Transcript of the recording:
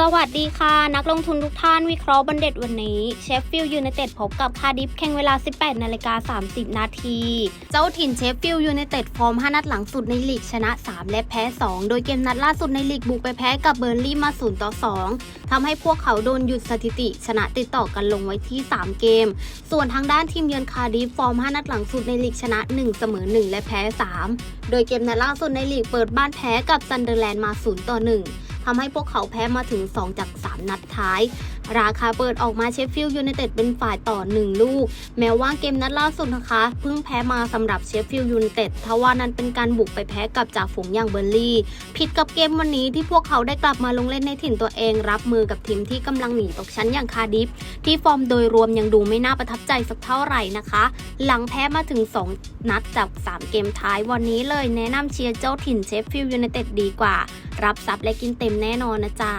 สวัสดีค่ะ นักลงทุนทุกท่านวิเคราะห์บันเด็ดวันนี้ เชฟฟิลด์ยูไนเต็ดพบกับคาร์ดิฟแข่งเวลา 18 นาฬิกา 30 นาที เจ้าถิ่นเชฟฟิลด์ยูไนเต็ดฟอร์ม 5 นัดหลังสุดในลีกชนะ 3 และแพ้ 2 โดยเกมนัดล่าสุดในลีกบุกไปแพ้กับเบอร์ลี่มา 0 ต่อ 2 ทำให้พวกเขาโดนหยุดสถิติ ชนะติดต่อกันลงไว้ที่ 3 เกม ส่วนทางด้านทีมเยือนคาร์ดิฟฟอร์ม 5 นัดหลังสุดในลีกชนะ 1 เสมอ 1 และแพ้ 3 โดยเกมนัดล่าสุดในลีกเปิดบ้านแพ้กับซันเดอร์แลนด์มา 0 ต่อ 1 ทำให้พวกเขาแพ้มาถึง 2 จาก 3 นัดท้าย ราคาเปิดออกมาเชฟฟิลด์ยูไนเต็ดเป็นฝ่ายต่อ 1 ลูก แม้ว่าเกมนัดล่าสุดนะคะ เพิ่งแพ้มาสำหรับเชฟฟิลด์ยูไนเต็ดทว่านั้นเป็นการบุกไปแพ้กับจ่าฝูงอย่างเบอร์ลี่ผิดกับเกมวันนี้ที่พวกเขาได้กลับมาลงเล่นในถิ่นตัวเอง รับมือกับทีมที่กำลังหนีตกชั้นอย่างคาร์ดิฟที่ฟอร์มโดยรวมยังดูไม่น่าประทับใจสักเท่าไหร่นะคะ หลังแพ้มาถึง 2 นัดจาก 3 เกมท้ายวันนี้เลยแนะนำเชียร์เจ้าถิ่นเชฟฟิลด์ยูไนเต็ดดีกว่า รับซับและกินเต็มแน่นอนนะจ๊ะ